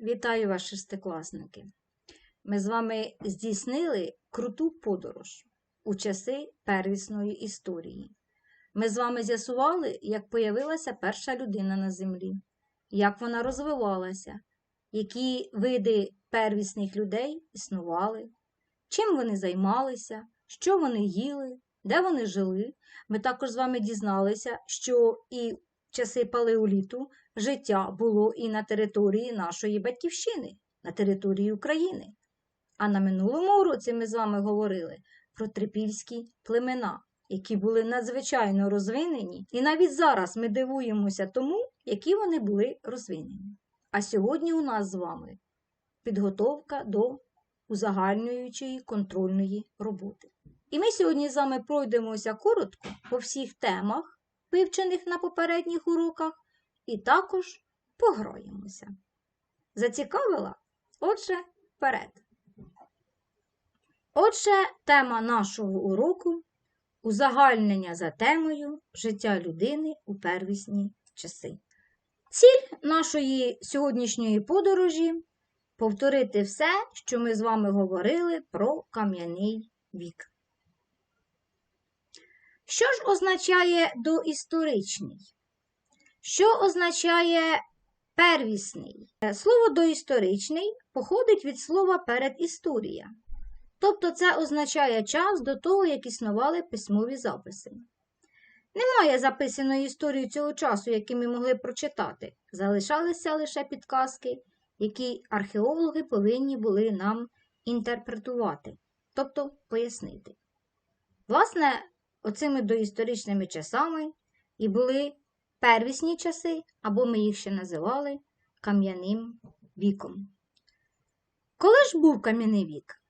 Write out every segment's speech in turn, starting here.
Вітаю вас, шестикласники! Ми з вами здійснили круту подорож у часи первісної історії. Ми з вами з'ясували, як появилася перша людина на землі, як вона розвивалася, які види первісних людей існували, чим вони займалися, що вони їли, де вони жили. Ми також з вами дізналися, що і часи палеоліту життя було і на території нашої батьківщини, на території України. А на минулому уроці ми з вами говорили про трипільські племена, які були надзвичайно розвинені, і навіть зараз ми дивуємося тому, які вони були розвинені. А сьогодні у нас з вами підготовка до узагальнюючої контрольної роботи. І ми сьогодні з вами пройдемося коротко по всіх темах, вивчених на попередніх уроках, і також пограємося. Зацікавила? Отже, вперед. Отже, тема нашого уроку узагальнення за темою життя людини у первісні часи. Ціль нашої сьогоднішньої подорожі повторити все, що ми з вами говорили про кам'яний вік. Що ж означає доісторичний? Що означає первісний? Слово доісторичний походить від слова передісторія. Тобто це означає час до того, як існували письмові записи. Немає записаної історії цього часу, які ми могли прочитати. Залишалися лише підказки, які археологи повинні були нам інтерпретувати, тобто пояснити. Власне, оцими доісторичними часами і були первісні часи, або ми їх ще називали кам'яним віком. Коли ж був кам'яний вік?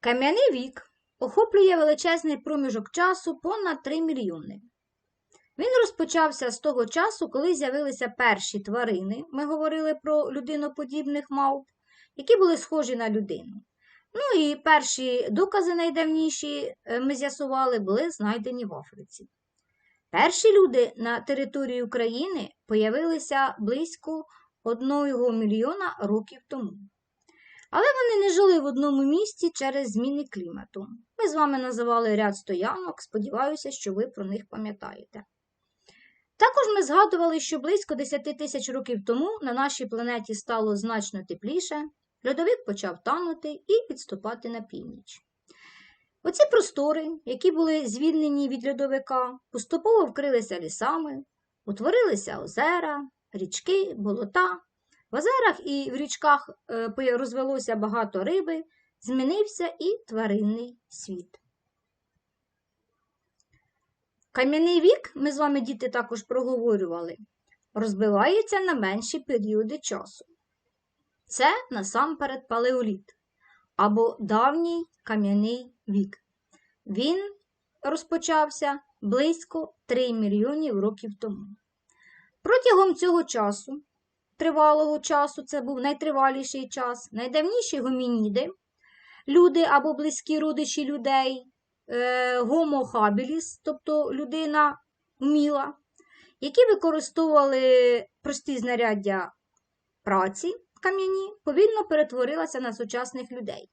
Кам'яний вік охоплює величезний проміжок часу понад 3 мільйони. Він розпочався з того часу, коли з'явилися перші тварини, ми говорили про людиноподібних мавп, які були схожі на людину. Ну і перші докази найдавніші ми з'ясували, були знайдені в Африці. Перші люди на території України появилися близько 1 мільйона років тому. Але вони не жили в одному місці через зміни клімату. Ми з вами називали ряд стоянок, сподіваюся, що ви про них пам'ятаєте. Також ми згадували, що близько 10 тисяч років тому на нашій планеті стало значно тепліше, льодовик почав танути і підступати на північ. Оці простори, які були звільнені від льодовика, поступово вкрилися лісами, утворилися озера, річки, болота. В озерах і в річках розвелося багато риби, змінився і тваринний світ. Кам'яний вік, ми з вами діти також проговорювали, розбивається на менші періоди часу. Це насамперед палеоліт або давній кам'яний вік. Він розпочався близько 3 мільйонів років тому. Протягом цього часу, тривалого часу, це був найтриваліший час, найдавніші гомініди, люди або близькі родичі людей, гомо хабіліс, тобто людина вміла, які використовували прості знаряддя праці кам'яні, повільно перетворилася на сучасних людей,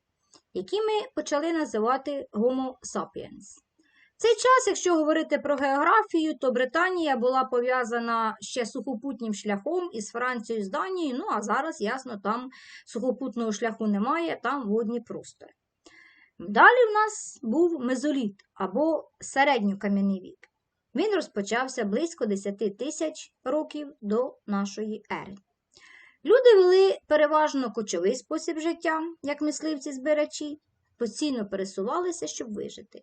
які ми почали називати Homo sapiens. Цей час, якщо говорити про географію, то Британія була пов'язана ще сухопутнім шляхом із Францією, з Данією, ну а зараз, ясно, там сухопутного шляху немає, там водні простори. Далі в нас був мезоліт або середньокам'яний вік. Він розпочався близько 10 тисяч років до нашої ери. Люди вели переважно кочовий спосіб життя, як мисливці-збирачі, постійно пересувалися, щоб вижити.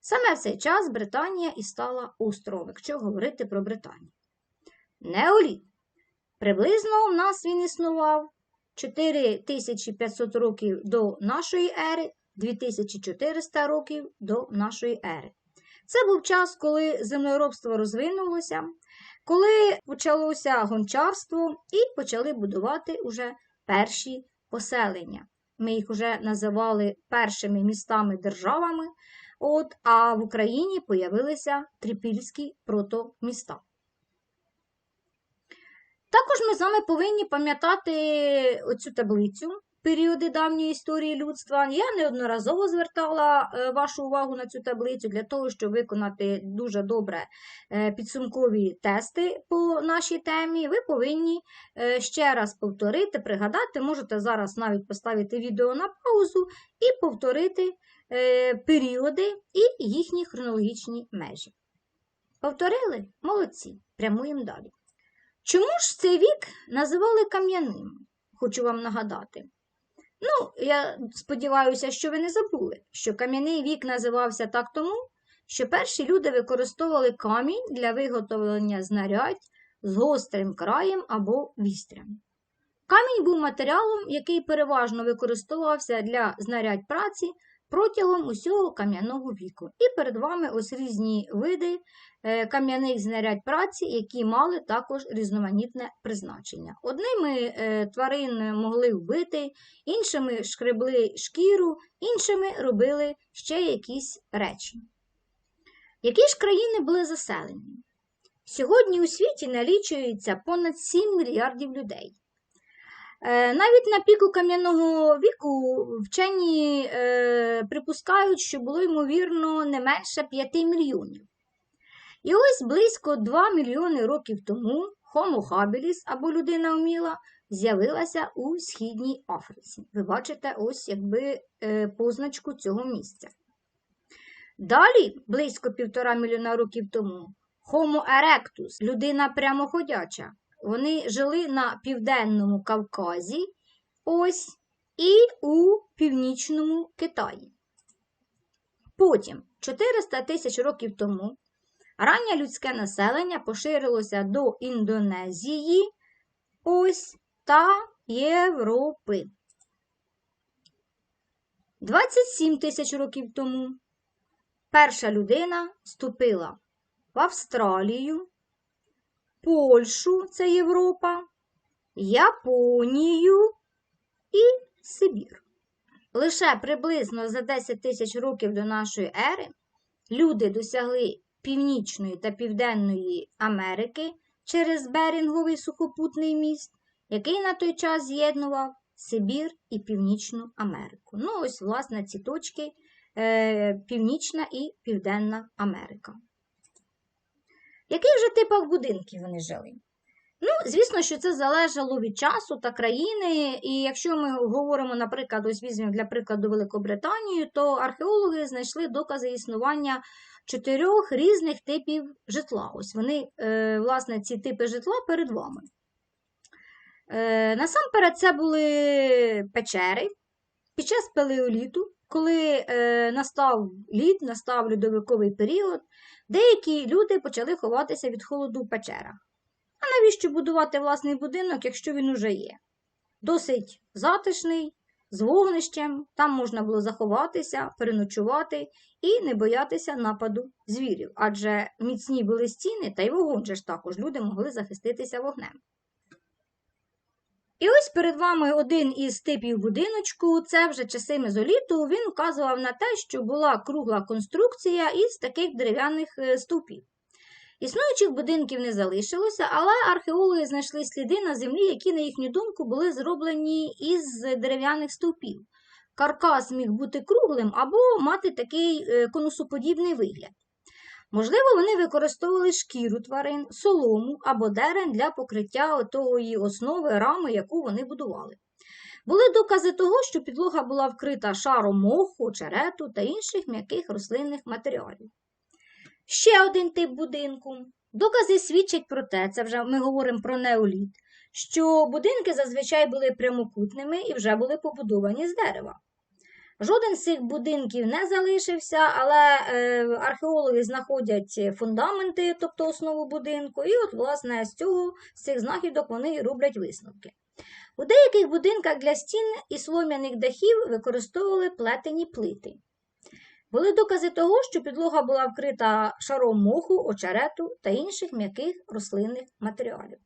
Саме в цей час Британія і стала островом, якщо говорити про Британію. Неоліт. Приблизно в нас він існував 4500 років до нашої ери, 2400 років до нашої ери. Це був час, коли землеробство розвинулося, коли почалося гончарство і почали будувати уже перші поселення. Ми їх вже називали першими містами-державами, от, а в Україні появилися трипільські протоміста. Також ми з вами повинні пам'ятати оцю таблицю періоди давньої історії людства. Я неодноразово звертала е, вашу увагу на цю таблицю для того, щоб виконати дуже добре е, підсумкові тести по нашій темі. Ви повинні е, ще раз повторити, пригадати, можете зараз навіть поставити відео на паузу і повторити періоди і їхні хронологічні межі. Повторили? Молодці. Прямуємо далі. Чому ж цей вік називали кам'яним? Хочу вам нагадати. Ну, я сподіваюся, що ви не забули, що кам'яний вік називався так тому, що перші люди використовували камінь для виготовлення знарядь з гострим краєм або вістрям. Камінь був матеріалом, який переважно використовувався для знарядь праці протягом усього кам'яного віку. І перед вами ось різні види е, кам'яних знарядь праці, які мали також різноманітне призначення. Одними е, тварин могли вбити, іншими шкребли шкіру, іншими робили ще якісь речі. Які ж країни були заселені? Сьогодні у світі налічується понад 7 мільярдів людей. Е, навіть на піку кам'яного віку вчені е, припускають, що було ймовірно не менше 5 мільйонів. І ось близько 2 мільйони років тому Homo habilis або людина вміла з'явилася у Східній Африці. Ви бачите ось якби е, позначку цього місця. Далі, близько півтора мільйона років тому, Homo erectus, людина прямоходяча, вони жили на Південному Кавказі, ось і у Північному Китаї. Потім, 400 тисяч років тому, раннє людське населення поширилося до Індонезії ось та Європи. 27 тисяч років тому перша людина вступила в Австралію, Польщу це Європа, Японію і Сибір. Лише приблизно за 10 тисяч років до нашої ери люди досягли Північної та Південної Америки через Берінговий сухопутний міст, який на той час з'єднував Сибір і Північну Америку. Ну, ось, власне, ці точки е, Північна і Південна Америка яких же типах будинків вони жили? Ну, звісно, що це залежало від часу та країни. І якщо ми говоримо, наприклад, ось візьмемо для прикладу Великобританію, то археологи знайшли докази існування чотирьох різних типів житла. Ось вони, е, власне, ці типи житла перед вами. Е, насамперед, це були печери під час палеоліту, коли е, настав лід, настав льодовиковий період, деякі люди почали ховатися від холоду в печерах. А навіщо будувати власний будинок, якщо він уже є? Досить затишний, з вогнищем, там можна було заховатися, переночувати і не боятися нападу звірів, адже міцні були стіни, та й вогонь же ж також люди могли захиститися вогнем. І ось перед вами один із типів будиночку, це вже часи мезоліту, він вказував на те, що була кругла конструкція із таких дерев'яних е, стовпів. Існуючих будинків не залишилося, але археологи знайшли сліди на землі, які, на їхню думку, були зроблені із дерев'яних стовпів. Каркас міг бути круглим або мати такий е, конусоподібний вигляд. Можливо, вони використовували шкіру тварин, солому або дерен для покриття тої основи рами, яку вони будували. Були докази того, що підлога була вкрита шаром моху, черету та інших м'яких рослинних матеріалів. Ще один тип будинку. Докази свідчать про те, це вже ми говоримо про неоліт, що будинки зазвичай були прямокутними і вже були побудовані з дерева. Жоден з цих будинків не залишився, але е, археологи знаходять фундаменти, тобто основу будинку, і от, власне, з цього, з цих знахідок вони роблять висновки. У деяких будинках для стін і слом'яних дахів використовували плетені плити. Були докази того, що підлога була вкрита шаром моху, очерету та інших м'яких рослинних матеріалів.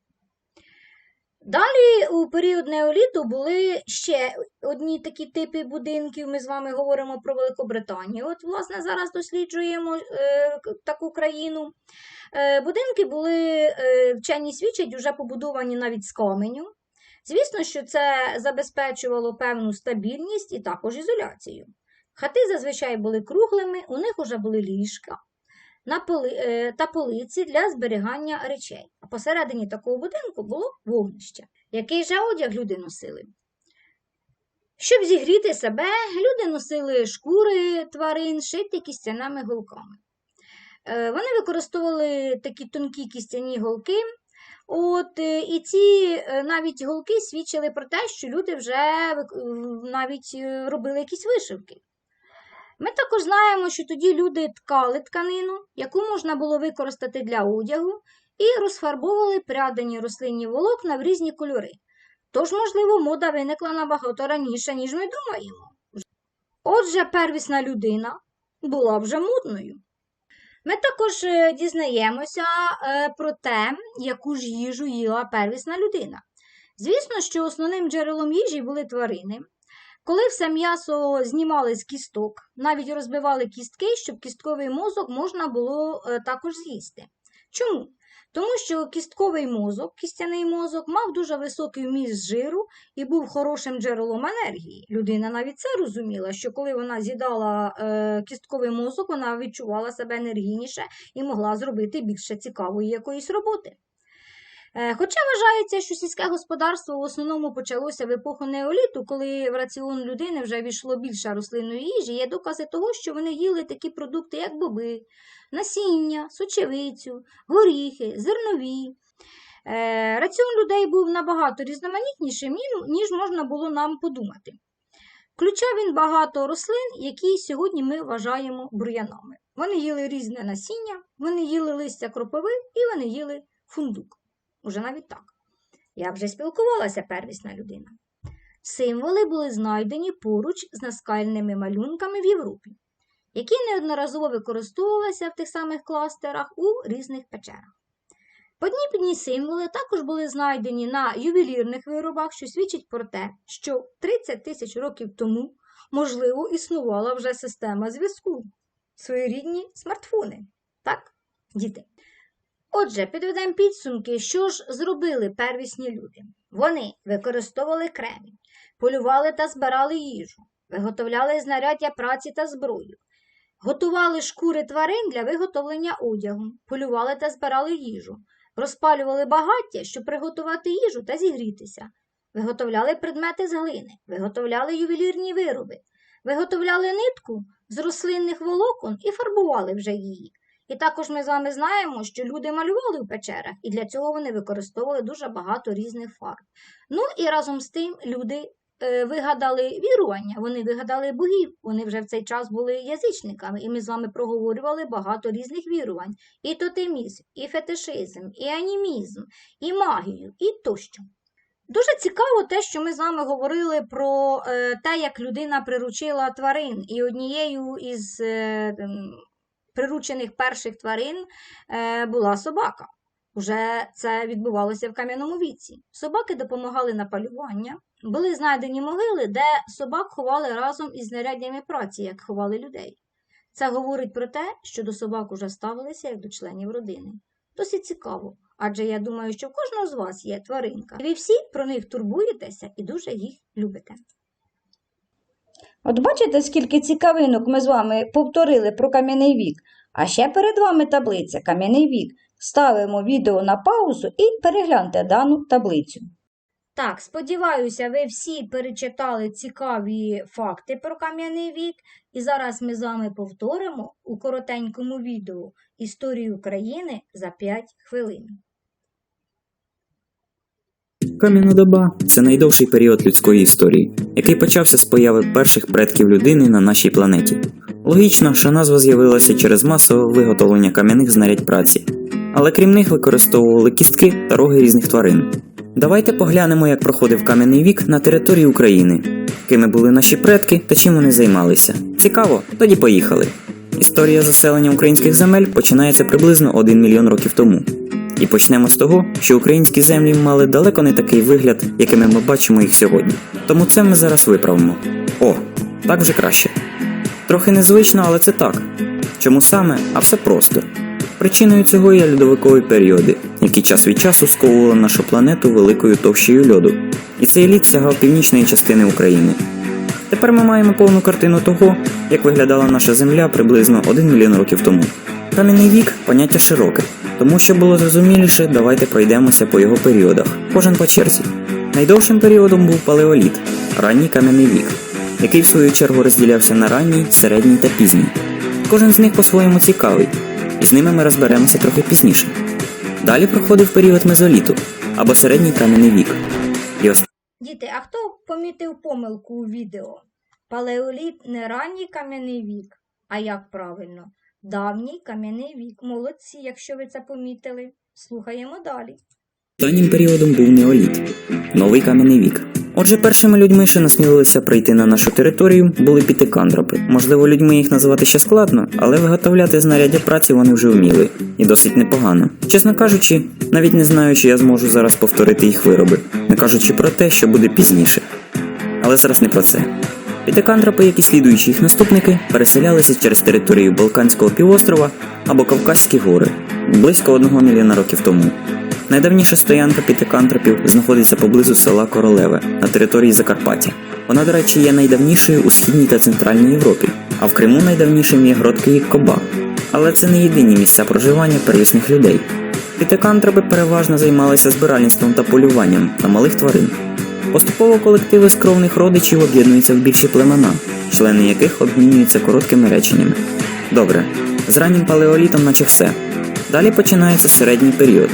Далі у період неоліту були ще одні такі типи будинків. Ми з вами говоримо про Великобританію. От, власне, зараз досліджуємо е, таку країну. Е, будинки були, е, вчені свідчать, вже побудовані навіть з каменю. Звісно, що це забезпечувало певну стабільність і також ізоляцію. Хати зазвичай були круглими, у них вже були ліжка на поли, е, та полиці для зберігання речей. А посередині такого будинку було вогнище. Який же одяг люди носили? Щоб зігріти себе, люди носили шкури тварин, шиті кістяними голками. Е, Вони використовували такі тонкі кістяні голки. От, е, і ці навіть голки свідчили про те, що люди вже навіть робили якісь вишивки. Ми також знаємо, що тоді люди ткали тканину, яку можна було використати для одягу, і розфарбовували прядані рослинні волокна в різні кольори. Тож, можливо, мода виникла набагато раніше, ніж ми думаємо. Отже, первісна людина була вже модною. Ми також е, дізнаємося е, про те, яку ж їжу їла первісна людина. Звісно, що основним джерелом їжі були тварини. Коли все м'ясо знімали з кісток, навіть розбивали кістки, щоб кістковий мозок можна було е, також з'їсти. Чому? Тому що кістковий мозок, кістяний мозок, мав дуже високий вміст жиру і був хорошим джерелом енергії. Людина навіть це розуміла, що коли вона з'їдала е, кістковий мозок, вона відчувала себе енергійніше і могла зробити більше цікавої якоїсь роботи. Е, Хоча вважається, що сільське господарство в основному почалося в епоху неоліту, коли в раціон людини вже війшло більше рослинної їжі, є докази того, що вони їли такі продукти, як боби, насіння, сочевицю, горіхи, зернові. Е, Раціон людей був набагато різноманітнішим, ніж можна було нам подумати. Включав він багато рослин, які сьогодні ми вважаємо бур'янами. Вони їли різне насіння, вони їли листя кропиви і вони їли фундук. Уже навіть так. Як вже спілкувалася первісна людина. Символи були знайдені поруч з наскальними малюнками в Європі, які неодноразово використовувалися в тих самих кластерах у різних печерах. Подібні символи також були знайдені на ювелірних виробах, що свідчить про те, що 30 тисяч років тому, можливо, існувала вже система зв'язку, своєрідні смартфони. Так, діти? Отже, підведемо підсумки, що ж зробили первісні люди. Вони використовували кремінь, полювали та збирали їжу, виготовляли знаряддя праці та зброю, готували шкури тварин для виготовлення одягу, полювали та збирали їжу, розпалювали багаття, щоб приготувати їжу та зігрітися, виготовляли предмети з глини, виготовляли ювелірні вироби, виготовляли нитку з рослинних волокон і фарбували вже її. І також ми з вами знаємо, що люди малювали в печерах, і для цього вони використовували дуже багато різних фарб. Ну і разом з тим люди е, вигадали вірування, вони вигадали богів, вони вже в цей час були язичниками, і ми з вами проговорювали багато різних вірувань: і тотемізм, і фетишизм, і анімізм, і магію, і тощо. Дуже цікаво те, що ми з вами говорили про е, те, як людина приручила тварин, і однією із е, приручених перших тварин е, була собака. Уже це відбувалося в кам'яному віці. Собаки допомагали на полювання. Були знайдені могили, де собак ховали разом із знаряддями праці, як ховали людей. Це говорить про те, що до собак уже ставилися як до членів родини. Досить цікаво, адже я думаю, що в кожного з вас є тваринка, ви всі про них турбуєтеся і дуже їх любите. От бачите, скільки цікавинок ми з вами повторили про кам'яний вік. А ще перед вами таблиця Кам'яний вік. Ставимо відео на паузу і перегляньте дану таблицю. Так, сподіваюся, ви всі перечитали цікаві факти про кам'яний вік, і зараз ми з вами повторимо у коротенькому відео історію України за 5 хвилин. Кам'яна доба це найдовший період людської історії, який почався з появи перших предків людини на нашій планеті. Логічно, що назва з'явилася через масове виготовлення кам'яних знарядь праці, але крім них використовували кістки та роги різних тварин. Давайте поглянемо, як проходив кам'яний вік на території України, кими були наші предки та чим вони займалися. Цікаво? Тоді поїхали. Історія заселення українських земель починається приблизно 1 мільйон років тому. І почнемо з того, що українські землі мали далеко не такий вигляд, якими ми бачимо їх сьогодні. Тому це ми зараз виправимо. О, так вже краще. Трохи незвично, але це так. Чому саме? А все просто. Причиною цього є льодовикові періоди, які час від часу сковували нашу планету великою товщею льоду. І цей лід сягав північної частини України. Тепер ми маємо повну картину того, як виглядала наша Земля приблизно 1 мільйон років тому. Кам'яний вік поняття широке, тому що було зрозуміліше, давайте пройдемося по його періодах, кожен по черзі. Найдовшим періодом був палеоліт, ранній кам'яний вік, який в свою чергу розділявся на ранній, середній та пізній. Кожен з них по-своєму цікавий, і з ними ми розберемося трохи пізніше. Далі проходив період мезоліту або середній кам'яний вік. І ос- Діти, а хто помітив помилку у відео? Палеоліт не ранній кам'яний вік, а як правильно? Давній кам'яний вік. Молодці, якщо ви це помітили. Слухаємо далі. Останнім періодом був неоліт, новий кам'яний вік. Отже, першими людьми, що насмілилися прийти на нашу територію, були пітикандропи. Можливо, людьми їх називати ще складно, але виготовляти знаряддя праці вони вже вміли, і досить непогано. Чесно кажучи, навіть не знаю, чи я зможу зараз повторити їх вироби, не кажучи про те, що буде пізніше. Але зараз не про це. Пітикантропи, як і слідуючі їх наступники, переселялися через територію Балканського півострова або Кавказькі гори близько одного мільйона років тому. Найдавніша стоянка пітикантропів знаходиться поблизу села Королеве на території Закарпаття. Вона, до речі, є найдавнішою у східній та центральній Європі, а в Криму найдавнішим є грот Київ Коба. Але це не єдині місця проживання первісних людей. Пітикантропи переважно займалися збиральництвом та полюванням на малих тварин. Поступово колективи скромних родичів об'єднуються в більші племена, члени яких обмінюються короткими реченнями. Добре, з раннім палеолітом наче все. Далі починається середній період,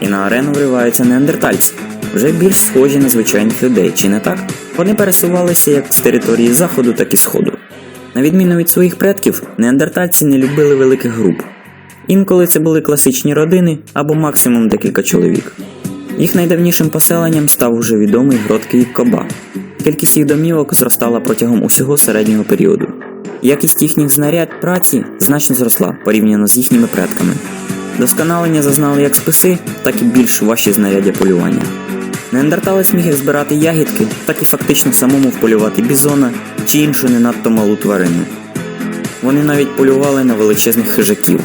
і на арену вриваються неандертальці, вже більш схожі на звичайних людей, чи не так? Вони пересувалися як з території заходу, так і сходу. На відміну від своїх предків, неандертальці не любили великих груп. Інколи це були класичні родини або максимум декілька чоловік. Їх найдавнішим поселенням став уже відомий грот Київ Коба. Кількість їх домівок зростала протягом усього середнього періоду. Якість їхніх знарядь праці значно зросла порівняно з їхніми предками. Досконалення зазнали як списи, так і більш важчі знаряддя полювання. Неандерталець міг як збирати ягідки, так і фактично самому вполювати бізона чи іншу не надто малу тварину. Вони навіть полювали на величезних хижаків.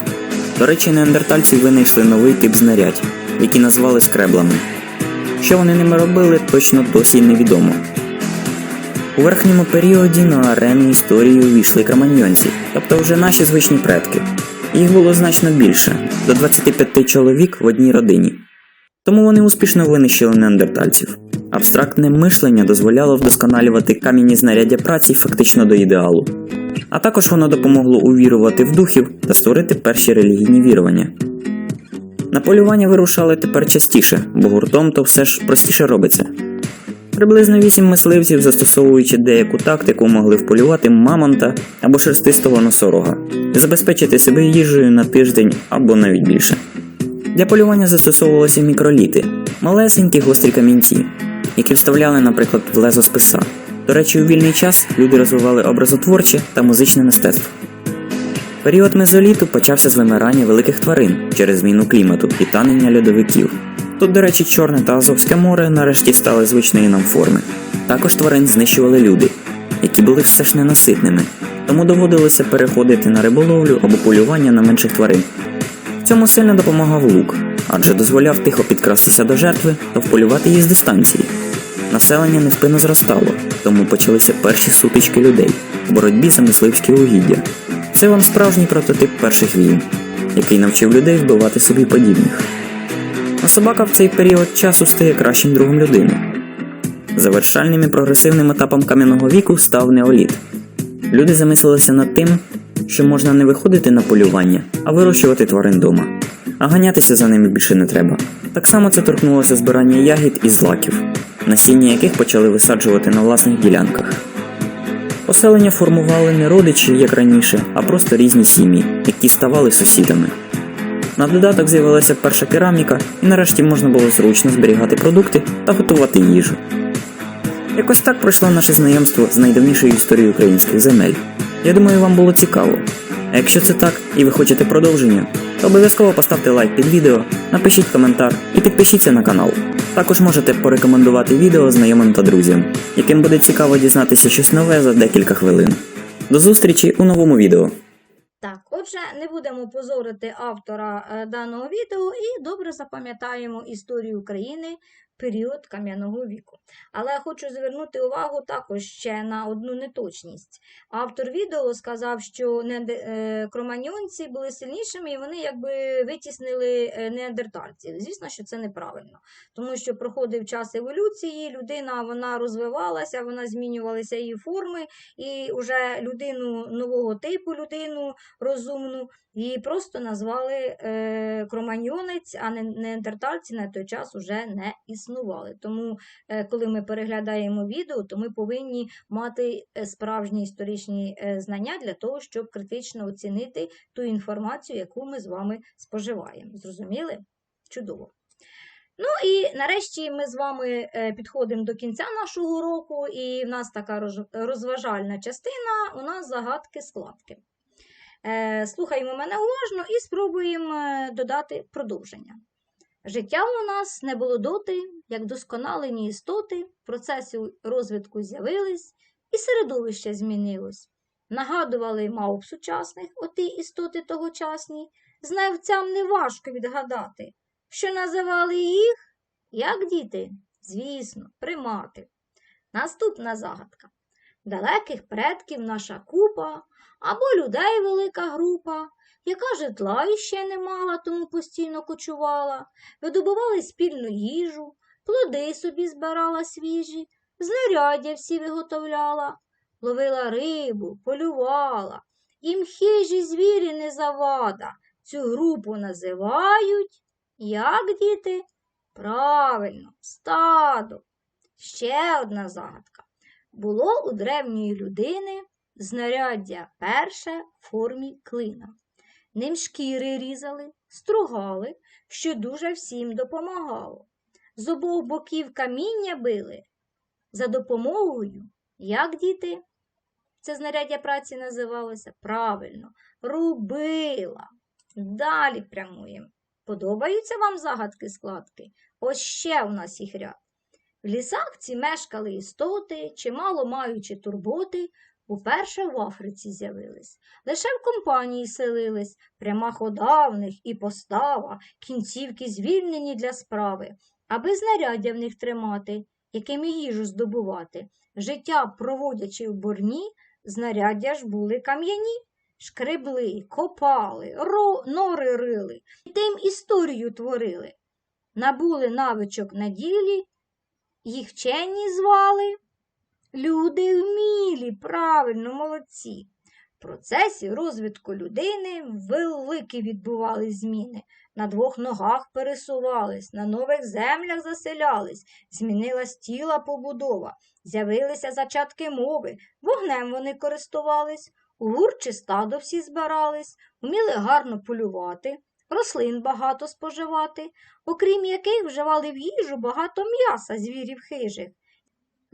До речі, неандертальці винайшли новий тип знарядь, які назвали скреблами. Що вони ними робили, точно досі невідомо. У верхньому періоді на арену історії увійшли кроманьйонці, тобто вже наші звичні предки. Їх було значно більше до 25 чоловік в одній родині. Тому вони успішно винищили неандертальців. Абстрактне мишлення дозволяло вдосконалювати кам'яні знаряддя праці фактично до ідеалу. А також воно допомогло увірувати в духів та створити перші релігійні вірування. На полювання вирушали тепер частіше, бо гуртом то все ж простіше робиться. Приблизно вісім мисливців, застосовуючи деяку тактику, могли вполювати мамонта або шерстистого носорога забезпечити себе їжею на тиждень або навіть більше. Для полювання застосовувалися мікроліти, малесенькі гострі камінці, які вставляли, наприклад, в лезо списа. До речі, у вільний час люди розвивали образотворче та музичне мистецтво. Період мезоліту почався з вимирання великих тварин через зміну клімату і танення льодовиків. Тут, до речі, Чорне та Азовське море нарешті стали звичної нам форми. Також тварин знищували люди, які були все ж ненаситними, тому доводилося переходити на риболовлю або полювання на менших тварин. Цьому сильно допомагав лук, адже дозволяв тихо підкрастися до жертви та вполювати її з дистанції. Населення невпинно зростало, тому почалися перші сутички людей у боротьбі за мисливські угіддя. Це вам справжній прототип перших війн, який навчив людей вбивати собі подібних. А собака в цей період часу стає кращим другом людини. Завершальним і прогресивним етапом кам'яного віку став неоліт. Люди замислилися над тим, що можна не виходити на полювання, а вирощувати тварин дома. А ганятися за ними більше не треба. Так само це торкнулося збирання ягід і злаків, насіння яких почали висаджувати на власних ділянках. Поселення формували не родичі, як раніше, а просто різні сім'ї, які ставали сусідами. На додаток з'явилася перша кераміка, і нарешті можна було зручно зберігати продукти та готувати їжу. Якось так пройшло наше знайомство з найдавнішою історією українських земель. Я думаю, вам було цікаво. А якщо це так і ви хочете продовження, то обов'язково поставте лайк під відео, напишіть коментар і підпишіться на канал. Також можете порекомендувати відео знайомим та друзям, яким буде цікаво дізнатися щось нове за декілька хвилин. До зустрічі у новому відео. Так, отже, не будемо позорити автора е, даного відео і добре запам'ятаємо історію України період кам'яного віку. Але хочу звернути увагу також ще на одну неточність. Автор відео сказав, що е, кроманьонці були сильнішими і вони якби витіснили е, неандертальців. Звісно, що це неправильно, тому що проходив час еволюції, людина вона розвивалася, вона змінювалися її форми, і вже людину нового типу, людину розумну, її просто назвали е, кроманьйонець, а не неандертальці на той час вже не існували. Тому, е, коли ми переглядаємо відео, то ми повинні мати е, справжні історичні е, знання для того, щоб критично оцінити ту інформацію, яку ми з вами споживаємо. Зрозуміли? Чудово. Ну і нарешті ми з вами е, підходимо до кінця нашого року, і в нас така роз- розважальна частина, у нас загадки складки. Е, Слухаємо мене уважно і спробуємо е, додати продовження. Життя у нас не було доти, як досконалені істоти, процеси розвитку з'явились, і середовище змінилось. Нагадували мавп сучасних, оті істоти тогочасні, знавцям неважко відгадати, що називали їх, як діти, звісно, примати. Наступна загадка. Далеких предків наша купа, або людей велика група, яка житла іще не мала, тому постійно кочувала, видобували спільну їжу, плоди собі збирала свіжі, знаряддя всі виготовляла, ловила рибу, полювала, їм хижі звірі не завада. Цю групу називають, як діти? Правильно, стадо. Ще одна загадка. Було у древньої людини знаряддя перше в формі клина. Ним шкіри різали, стругали, що дуже всім допомагало. З обох боків каміння били. За допомогою, як діти, це знаряддя праці називалося правильно, рубила. Далі прямуємо. Подобаються вам загадки складки? Ось ще у нас їх ряд. В лісах ці мешкали істоти, чимало маючи турботи, уперше в Африці з'явились. Лише в компанії селились, пряма хода в них і постава, кінцівки звільнені для справи, аби знаряддя в них тримати, якими їжу здобувати. Життя, проводячи в борні, знаряддя ж були кам'яні. Шкребли, копали, ро, нори рили, і тим історію творили. Набули навичок на ділі, їх вчені звали. Люди вмілі, правильно, молодці. В процесі розвитку людини великі відбували зміни. На двох ногах пересувались, на нових землях заселялись, змінилась тіла побудова, з'явилися зачатки мови, вогнем вони користувались, у гур чи стадо всі збирались, вміли гарно полювати, рослин багато споживати, окрім яких вживали в їжу багато м'яса звірів хижих.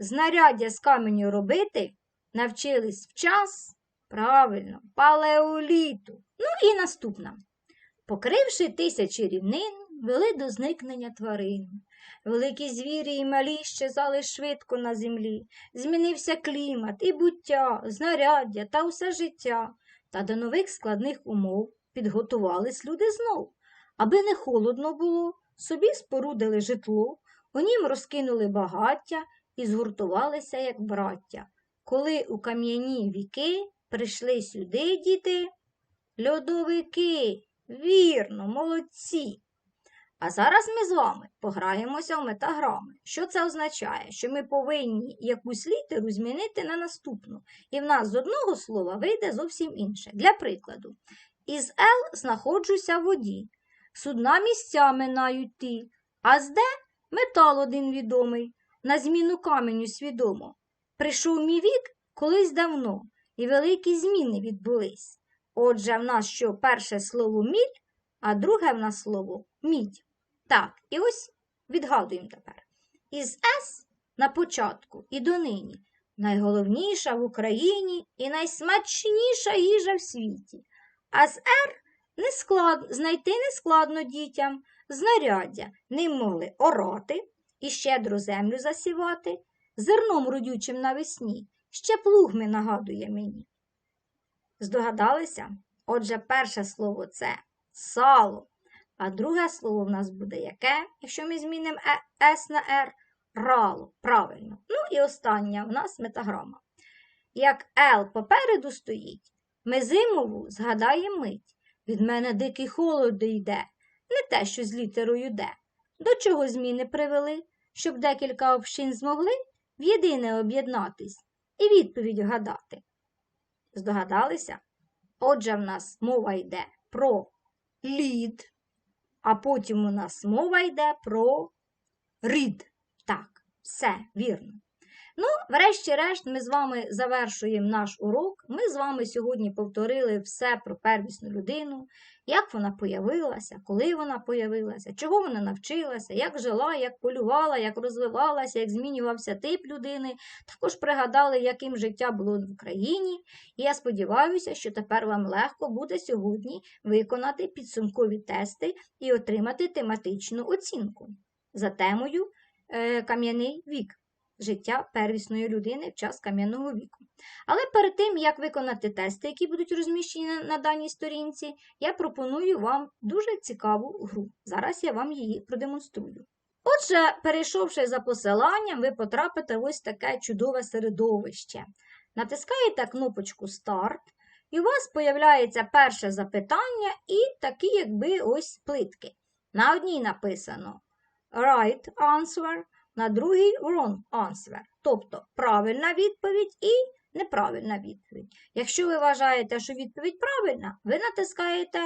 Знаряддя з каменю робити навчились вчас, правильно, палеоліту. Ну і наступна. Покривши тисячі рівнин, вели до зникнення тварин. Великі звірі і малі щезали швидко на землі. Змінився клімат і буття, знаряддя та усе життя. Та до нових складних умов підготувались люди знов. Аби не холодно було, собі спорудили житло, у нім розкинули багаття і згуртувалися, як браття. Коли у кам'яні віки прийшли сюди діти, льодовики, вірно, молодці. А зараз ми з вами пограємося в метаграми. Що це означає? Що ми повинні якусь літеру змінити на наступну, і в нас з одного слова вийде зовсім інше. Для прикладу, із Л знаходжуся в воді, судна місця минають ті, а з Д метал один відомий, на зміну каменю свідомо. Прийшов мій вік колись давно, і великі зміни відбулись. Отже, в нас що перше слово міль, а друге в нас слово мідь. Так, і ось відгадуємо тепер. Із С на початку і донині найголовніша в Україні і найсмачніша їжа в світі. А з Р Не склад... Знайти нескладно дітям знаряддя. Ним могли орати і щедро землю засівати, зерном родючим навесні, ще плугми нагадує мені. Здогадалися? Отже, перше слово це сало, а друге слово в нас буде яке, якщо ми змінимо е- С на Р? Рало. Правильно. Ну і остання в нас метаграма. Як Л попереду стоїть, ми зимову згадаємо мить. Від мене дикий холод йде, не те, що з літерою Д. До чого зміни привели, щоб декілька общин змогли в єдине об'єднатись і відповідь гадати. Здогадалися? Отже, в нас мова йде про лід, а потім у нас мова йде про рід. Так, все вірно. Ну, врешті-решт, ми з вами завершуємо наш урок. Ми з вами сьогодні повторили все про первісну людину, як вона появилася, коли вона появилася, чого вона навчилася, як жила, як полювала, як розвивалася, як змінювався тип людини. Також пригадали, яким життя було в Україні. І я сподіваюся, що тепер вам легко буде сьогодні виконати підсумкові тести і отримати тематичну оцінку за темою е, Кам'яний вік життя первісної людини в час кам'яного віку. Але перед тим, як виконати тести, які будуть розміщені на, даній сторінці, я пропоную вам дуже цікаву гру. Зараз я вам її продемонструю. Отже, перейшовши за посиланням, ви потрапите в ось таке чудове середовище. Натискаєте кнопочку Старт, і у вас появляється перше запитання і такі, якби ось плитки. На одній написано Right answer, на другій wrong answer, тобто правильна відповідь і неправильна відповідь. Якщо ви вважаєте, що відповідь правильна, ви натискаєте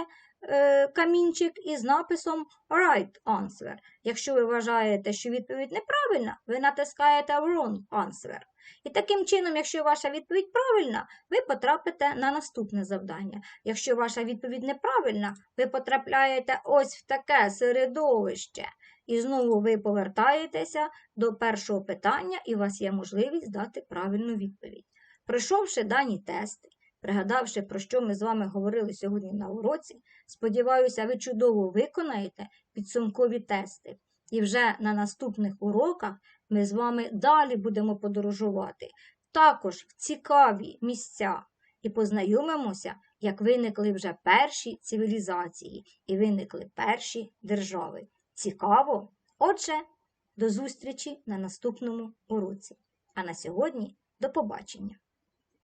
е, камінчик із написом right answer. Якщо ви вважаєте, що відповідь неправильна, ви натискаєте wrong answer. І таким чином, якщо ваша відповідь правильна, ви потрапите на наступне завдання. Якщо ваша відповідь неправильна, ви потрапляєте ось в таке середовище. І знову ви повертаєтеся до першого питання, і у вас є можливість дати правильну відповідь. Пройшовши дані тести, пригадавши, про що ми з вами говорили сьогодні на уроці, сподіваюся, ви чудово виконаєте підсумкові тести. І вже на наступних уроках ми з вами далі будемо подорожувати, також в цікаві місця, і познайомимося, як виникли вже перші цивілізації і виникли перші держави. Цікаво? Отже, до зустрічі на наступному уроці. А на сьогодні до побачення!